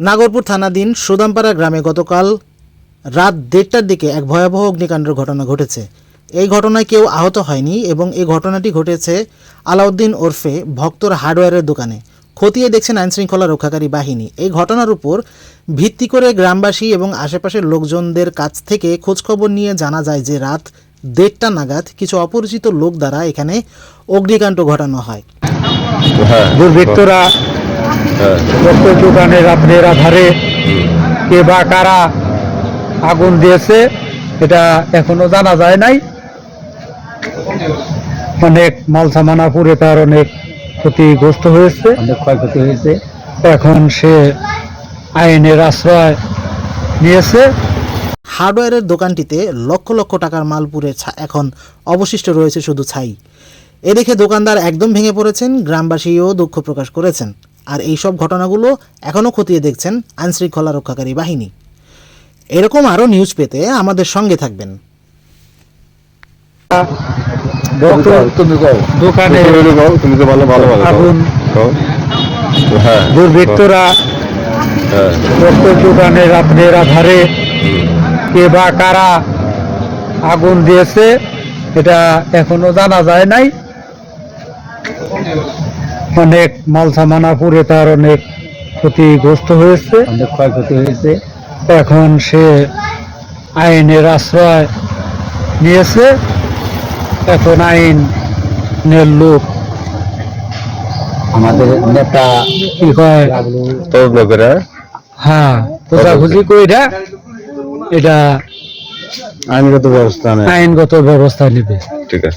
নাগরপুর থানাধীন সুদামপাড়া গ্রামে গতকাল রাত দেড়টার দিকে এক ভয়াবহ অগ্নিকাণ্ডের ঘটনা ঘটেছে। এই ঘটনায় কেউ আহত হয়নি এবং এই ঘটনাটি ঘটেছে আলাউদ্দিন ওরফে ভক্তর হার্ডওয়্যারের দোকানে। খতিয়ে দেখছেন আইনশৃঙ্খলা রক্ষাকারী বাহিনী। এই ঘটনার উপর ভিত্তি করে গ্রামবাসী এবং আশেপাশের লোকজনদের কাছ থেকে খোঁজখবর নিয়ে জানা যায় যে রাত দেড়টা নাগাদ কিছু অপরিচিত লোক দ্বারা এখানে অগ্নিকাণ্ড ঘটানো হয়। হ্যাঁ। দুর্বৃত্তরা দোকানে রাত্রের আধারে কে বা কারা আগুন দিয়েছে এটা এখনও জানা যায় নাই। অনেক মাল সামানা পুড়ে তার অনেক ক্ষতিগ্রস্ত হয়েছে। অনেক ক্ষয়ক্ষতি হয়েছে। এখন সে আইনের আশ্রয় নিয়েছে। হার্ডওয়্যারের দোকানটিতে লক্ষ লক্ষ টাকার মাল পুড়ে এখন অবশিষ্ট রয়েছে শুধু ছাই। এ দেখে দোকানদার একদম ভেঙে পড়েছেন গ্রামবাসীও দুঃখ প্রকাশ করেছেন। আর এই সব ঘটনাগুলো এখনও খতিয়ে দেখছেন আইনশৃঙ্খলা রক্ষাকারী বাহিনী। এরকম আরও নিউজ পেতে আমাদের সঙ্গে থাকবেন। তুমি কও দোকানে তুমি তো ভালো ভালো ভালো আগুন। কও দুর্বৃত্তরা দোকানে রাত্রের আধারে কে বা কারা আগুন দিয়েছে এটা এখনও জানা যায় নাই। অনেক মাল সামানা পুড়ে তার অনেক ক্ষতিগ্রস্ত হয়েছে। অনেক ক্ষয়ক্ষতি হয়েছে। এখন সে আইনের আশ্রয় নিয়েছে। এখন আইনের লোক আমাদের নেতা কি কয়? লোকেরা হ্যাঁ খোঁজাখুঁজি কইরা এটা আইনগত ব্যবস্থা আইনগত ব্যবস্থা নেবে। ঠিক আছে।